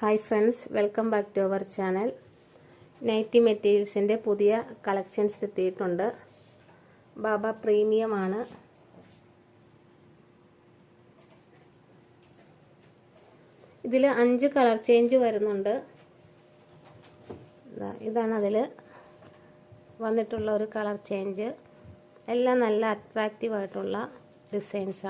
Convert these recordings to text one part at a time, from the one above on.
Hi friends welcome back to our channel nighty മെറ്റീരിയൽസിന്റെ പുതിയ collections എത്തിയിട്ടുണ്ട്. ബാബ പ്രീമിയമാണ് ഇതിൽ അഞ്ച് കളർ ചേഞ്ച് വരുന്നുണ്ട്. ഇതാണ് അതിൽ വന്നിട്ടുള്ള ഒരു കളർ ചേഞ്ച് എല്ലാം നല്ല അട്രാക്റ്റീവ് ആയിട്ടുള്ള ഡിസൈൻസ്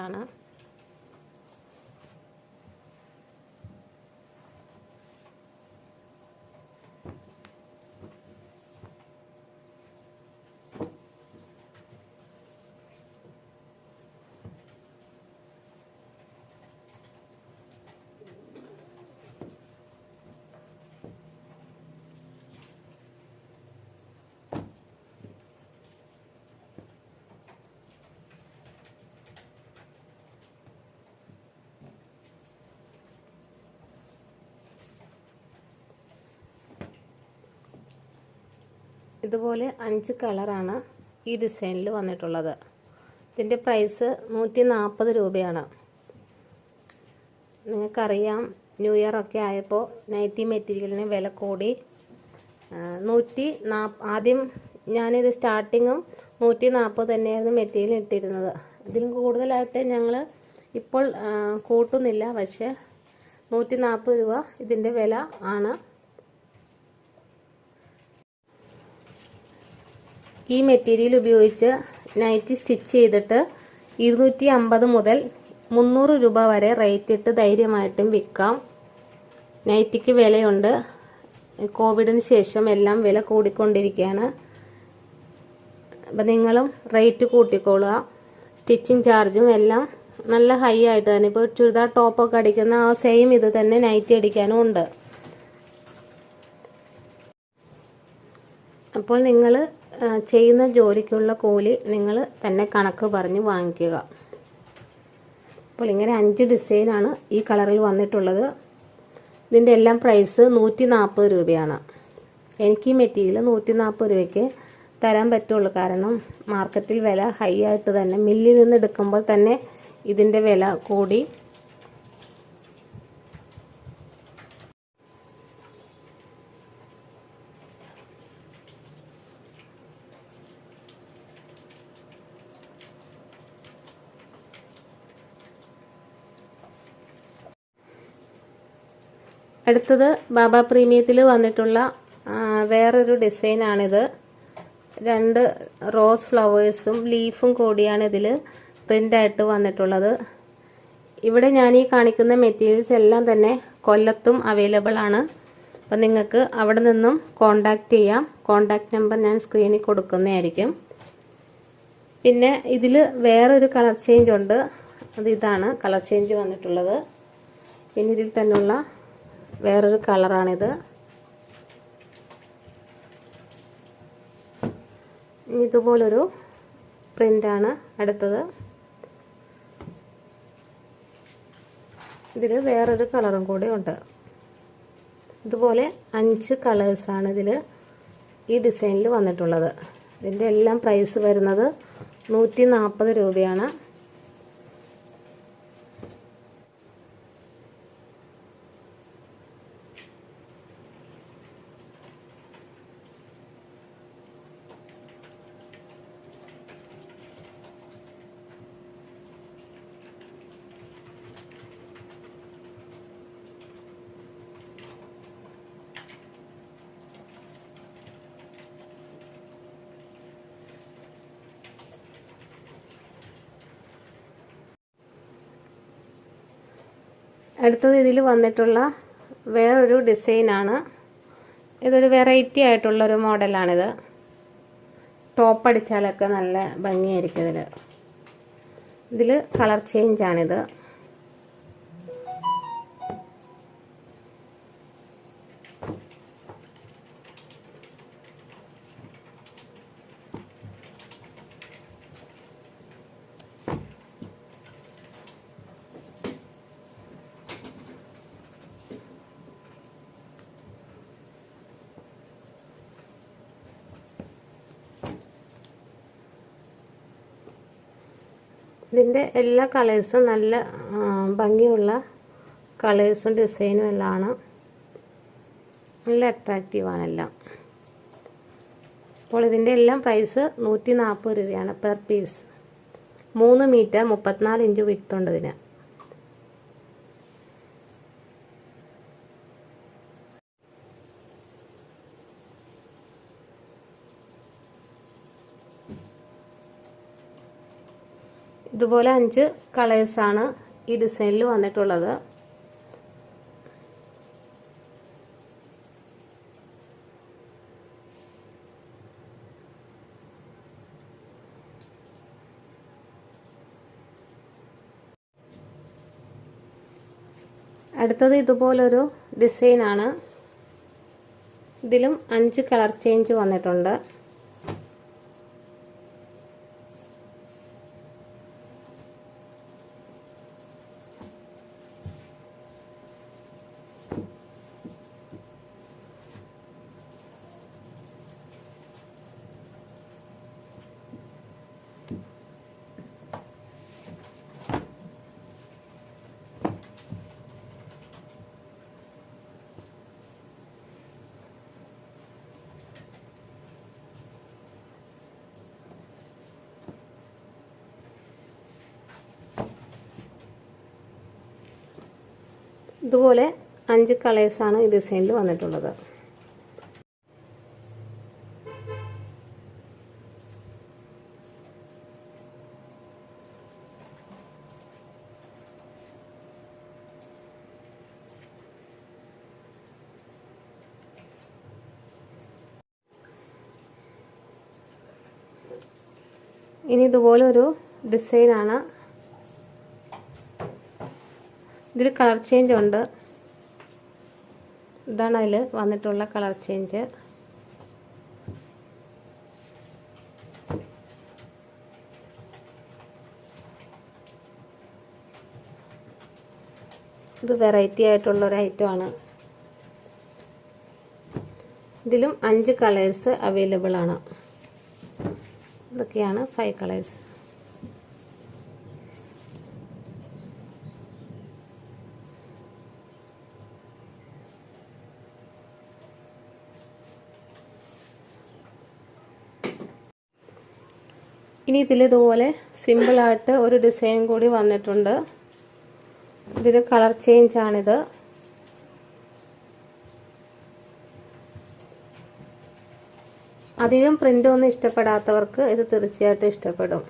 ഇതുപോലെ അഞ്ച് കളറാണ് ഈ ഡിസൈനിൽ വന്നിട്ടുള്ളത്. ഇതിന്റെ പ്രൈസ് നൂറ്റി നാൽപ്പത് രൂപയാണ്. നിങ്ങൾക്കറിയാം ന്യൂ ഇയർ ഒക്കെ ആയപ്പോൾ നൈറ്റി മെറ്റീരിയലിന് വില കൂടി നൂറ്റി നാപ്പ് ആദ്യം ഞാനിത് സ്റ്റാർട്ടിങ്ങും നൂറ്റി നാൽപ്പത് തന്നെയായിരുന്നു മെറ്റീരിയൽ ഇട്ടിരുന്നത്. ഇതിലും കൂടുതലായിട്ട് ഞങ്ങൾ ഇപ്പോൾ കൂട്ടുന്നില്ല പക്ഷേ നൂറ്റി നാൽപ്പത് രൂപ ഇതിന്റെ വില ആണ്. ഈ മെറ്റീരിയൽ ഉപയോഗിച്ച് നൈറ്റി സ്റ്റിച്ച് ചെയ്തിട്ട് ഇരുന്നൂറ്റി അമ്പത് മുതൽ മുന്നൂറ് രൂപ വരെ റേറ്റ് ഇട്ട് ധൈര്യമായിട്ടും വിൽക്കാം. നൈറ്റിക്ക് വിലയുണ്ട്. കോവിഡിന് ശേഷം എല്ലാം വില കൂടിക്കൊണ്ടിരിക്കുകയാണ്. അപ്പം നിങ്ങളും റേറ്റ് കൂട്ടിക്കോളുക. സ്റ്റിച്ചിങ് ചാർജും എല്ലാം നല്ല ഹൈ ആയിട്ട് തന്നെ. ഇപ്പോൾ ചുരിദാർ ടോപ്പൊക്കെ അടിക്കുന്ന ആ സെയിം ഇത് തന്നെ നൈറ്റി അടിക്കാനും ഉണ്ട്. അപ്പോൾ നിങ്ങൾ ചെയ്യുന്ന ജോലിക്കുള്ള കൂലി നിങ്ങൾ തന്നെ കണക്ക് പറഞ്ഞ് വാങ്ങിക്കുക. അപ്പോൾ ഇങ്ങനെ അഞ്ച് ഡിസൈനാണ് ഈ കളറിൽ വന്നിട്ടുള്ളത്. ഇതിന്റെ എല്ലാം പ്രൈസ് നൂറ്റി നാൽപ്പത് രൂപയാണ്. എനിക്ക് ഈ മെറ്റീരിയൽ നൂറ്റി നാൽപ്പത് രൂപയ്ക്ക് തരാൻ പറ്റുള്ളൂ. കാരണം മാർക്കറ്റിൽ വില ഹൈ ആയിട്ട് തന്നെ മില്ലിൽ നിന്ന് എടുക്കുമ്പോൾ തന്നെ ഇതിന്റെ വില കൂടി അടുത്തത് ബാബ പ്രീമിയത്തിൽ വന്നിട്ടുള്ള വേറൊരു ഡിസൈനാണിത്. രണ്ട് റോസ് ഫ്ലവേഴ്സും ലീഫും കൂടിയാണ് ഇതിൽ പ്രിന്റായിട്ട് വന്നിട്ടുള്ളത്. ഇവിടെ ഞാൻ ഈ കാണിക്കുന്ന മെറ്റീരിയൽസ് എല്ലാം തന്നെ കൊല്ലത്തും അവൈലബിൾ ആണ്. അപ്പം നിങ്ങൾക്ക് അവിടെ നിന്നും കോണ്ടാക്റ്റ് ചെയ്യാം. കോണ്ടാക്ട് നമ്പർ ഞാൻ സ്ക്രീനിൽ കൊടുക്കുന്നതായിരിക്കും. പിന്നെ ഇതിൽ വേറൊരു കളർ ചേഞ്ച് ഉണ്ട്. അത് ഇതാണ് കളർ ചേഞ്ച് വന്നിട്ടുള്ളത്. പിന്നെ ഇതിൽ തന്നെയുള്ള വേറൊരു കളറാണിത്. ഇതുപോലൊരു പ്രിന്റാണ് അടുത്തത് ഇതിൽ വേറൊരു കളറും കൂടി ഉണ്ട്. ഇതുപോലെ അഞ്ച് കളേഴ്സാണ് ഇതിൽ ഈ ഡിസൈനിൽ വന്നിട്ടുള്ളത്. ഇതിന്റെ എല്ലാം പ്രൈസ് വരുന്നത് നൂറ്റി നാൽപ്പത് രൂപയാണ്. അടുത്തത് ഇതിൽ വന്നിട്ടുള്ള വേറൊരു ഡിസൈനാണ്. ഇതൊരു വെറൈറ്റി ആയിട്ടുള്ളൊരു മോഡലാണിത്. ടോപ്പ് അടിച്ചാലൊക്കെ നല്ല ഭംഗിയായിരിക്കും ഇതിൽ ഇതിൽ കളർ ചേഞ്ചാണിത് ഇതിന്റെ എല്ലാ കളേഴ്സും നല്ല ഭംഗിയുള്ള കളേഴ്സും ഡിസൈനും എല്ലാം നല്ല അട്രാക്റ്റീവാണ് എല്ലാം. അപ്പോൾ ഇതിന്റെ എല്ലാം പ്രൈസ് നൂറ്റി നാൽപ്പത് രൂപയാണ് പെർ പീസ് മൂന്ന് മീറ്റർ മുപ്പത്തിനാല് ഇഞ്ച് വിട്ടുണ്ട് ഇതുപോലെ അഞ്ച് കളേഴ്സാണ് ഈ ഡിസൈനിൽ വന്നിട്ടുള്ളത്. അടുത്തത് ഇതുപോലൊരു ഡിസൈനാണ് ഇതിലും അഞ്ച് കളർ ചേഞ്ച് വന്നിട്ടുണ്ട്. ഇതുപോലെ അഞ്ച് കളേഴ്സാണ് ഈ ഡിസൈനിൽ വന്നിട്ടുള്ളത്. ഇനി ഇതുപോലെ ഒരു ഡിസൈനാണ് ഇതിൽ കളർ ചേഞ്ച് ഉണ്ട്. ഇതാണ് അതിൽ വന്നിട്ടുള്ള കളർ ചേഞ്ച്. ഇത് വെറൈറ്റി ആയിട്ടുള്ള ഒരു ഐറ്റമാണ് ഇതിലും അഞ്ച് കളേഴ്സ് അവൈലബിൾ ആണ്. ഇതൊക്കെയാണ് ഫൈവ് കളേഴ്സ് ഇനി ഇതിൽ ഇതുപോലെ സിമ്പിളായിട്ട് ഒരു ഡിസൈൻ കൂടി വന്നിട്ടുണ്ട്. ഇതിൽ കളർ ചേഞ്ച് ആണിത്. അധികം പ്രിന്റ് ഒന്നും ഇഷ്ടപ്പെടാത്തവർക്ക് ഇത് തീർച്ചയായിട്ടും ഇഷ്ടപ്പെടും.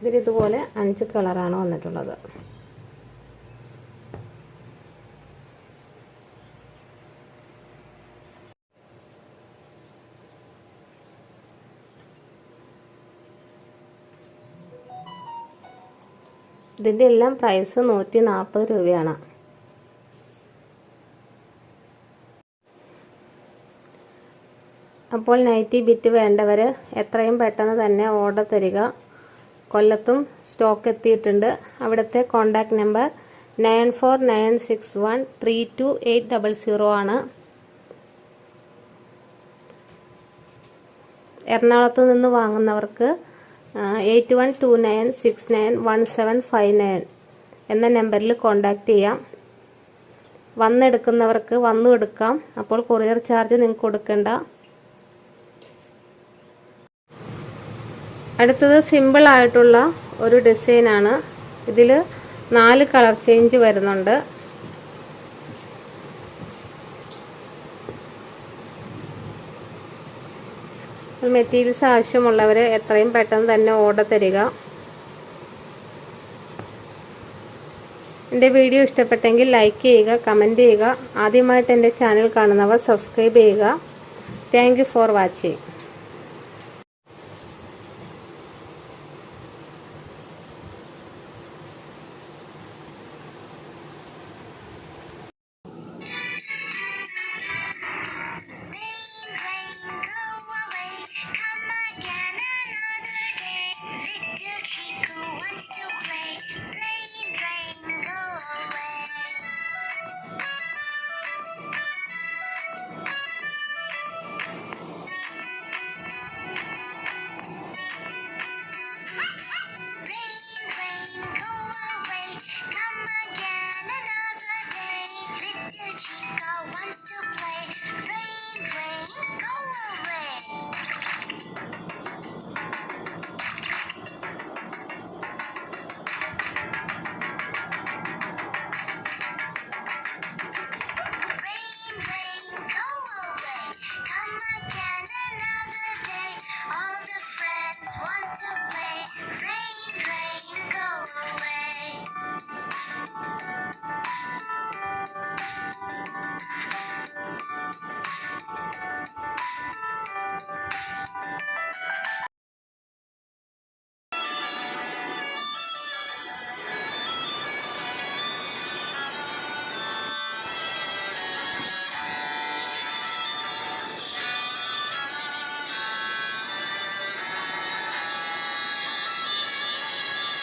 ഇതിലിതുപോലെ അഞ്ച് കളറാണ് വന്നിട്ടുള്ളത്. ഇതിന്റെ എല്ലാം പ്രൈസ് നൂറ്റി നാൽപ്പത് രൂപയാണ്. അപ്പോൾ നൈറ്റി ബിറ്റ് വേണ്ടവർ എത്രയും പെട്ടെന്ന് തന്നെ ഓർഡർ തരിക. കൊല്ലത്തും സ്റ്റോക്ക് എത്തിയിട്ടുണ്ട്. അവിടുത്തെ contact number nine four nine six one three two eight double zero ആണ്. എറണാകുളത്ത് നിന്ന് വാങ്ങുന്നവർക്ക് eight one two nine six nine one seven five nine എന്ന നമ്പറിൽ കോണ്ടാക്ട് ചെയ്യാം. വന്നെടുക്കുന്നവർക്ക് വന്നു എടുക്കാം അപ്പോൾ കൊറിയർ ചാർജ് നിങ്ങൾക്ക് കൊടുക്കണ്ട. അടുത്തത് സിമ്പിൾ ആയിട്ടുള്ള ഒരു ഡിസൈനാണ് ഇതിൽ നാല് കളർ ചേഞ്ച് വരുന്നുണ്ട്. മെറ്റീരിയൽസ് ആവശ്യമുള്ളവർ എത്രയും പെട്ടെന്ന് തന്നെ ഓർഡർ തരിക. എന്റെ വീഡിയോ ഇഷ്ടപ്പെട്ടെങ്കിൽ ലൈക്ക് ചെയ്യുക കമന്റ് ചെയ്യുക. ആദ്യമായിട്ട് എന്റെ ചാനൽ കാണുന്നവർ സബ്സ്ക്രൈബ് ചെയ്യുക. Thank for watching